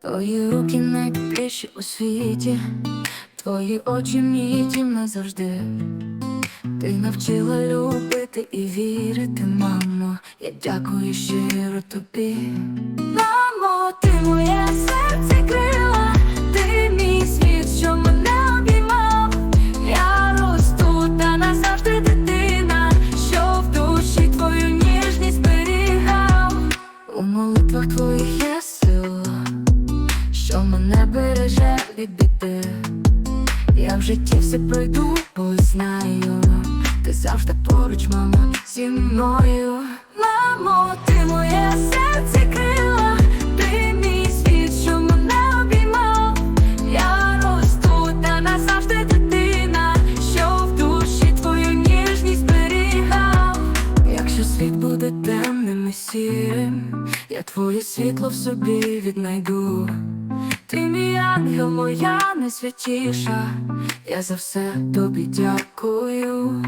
Твої руки найтепліші у світі, твої очі мій дім назавжди. Ти навчила любити і вірити, мамо. Я дякую щиро тобі. Береже від біди. Я в житті все пройду, бо знаю, ти завжди поруч, мамо, зі мною. Мамо, ти моє серце крила, ти мій світ, що мене обіймав. Я росту та дитина, що в душі твою ніжність зберігав. Якщо світ буде темним і сірим, я твоє світло в собі віднайду. Ти моя найсвятіша, я за все тобі дякую.